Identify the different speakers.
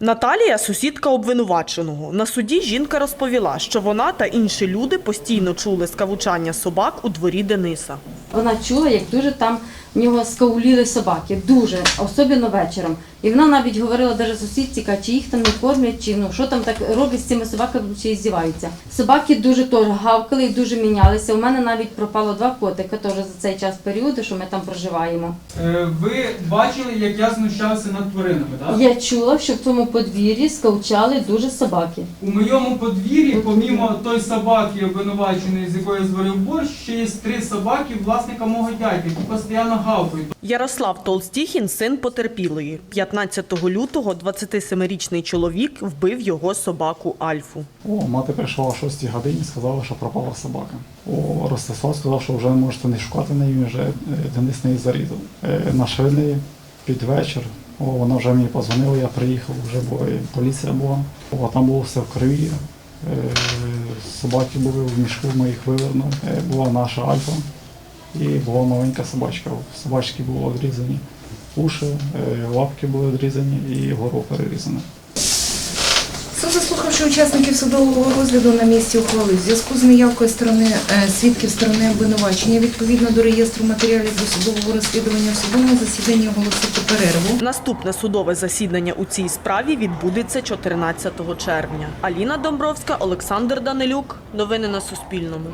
Speaker 1: Наталія сусідка обвинуваченого. На суді жінка розповіла, що вона та інші люди постійно чули скавучання собак у дворі Дениса.
Speaker 2: Вона чула, як дуже там в нього скауліли собаки, дуже, особливо вечором. І вона навіть говорила навіть сусідці, каже, чи їх там не кормлять, чи ну що там так роблять з цими собаками, чи здіваються. Собаки дуже теж гавкали і дуже мінялися. У мене навіть пропало два котика теж за цей час періоду, що ми там проживаємо.
Speaker 3: Е, Ви бачили, як я знущався над тваринами, так?
Speaker 2: Я чула, що в цьому подвір'ї скавчали дуже собаки.
Speaker 3: У моєму подвір'ї, помімо той собаки, обвинуваченої, з якої я зварив борщ, ще є три собаки власника мого дядька, які постійно гавкають.
Speaker 1: Ярослав Толстіхін, син потерпілої. 15 лютого 27-річний чоловік вбив його собаку Альфу.
Speaker 4: О, мати прийшла о 6 годині, сказала, що пропала собака. О, Ростислав сказав, що вже можете не шукати неї, вже е, Денис неї зарізав. Е, Нашли неї під вечір. О, вона вже мені позвонила, я приїхав, вже була і поліція була. О, там було все в крові. Е, Собаки були в мішку, ми їх вивернули. Е, Була наша альфа і була маленька собачка. У собачки були відрізані уші, е, лапки були відрізані і горло перерізане.
Speaker 5: Суд, заслухавши учасників судового розгляду на місці ухвалив в зв'язку з неявкою сторони е, свідків сторони обвинувачення відповідно до реєстру матеріалів досудового розслідування в судовому засіданні оголосити перерву.
Speaker 1: Наступне судове засідання у цій справі відбудеться 14 червня. Аліна Домбровська, Олександр Данилюк. Новини на Суспільному.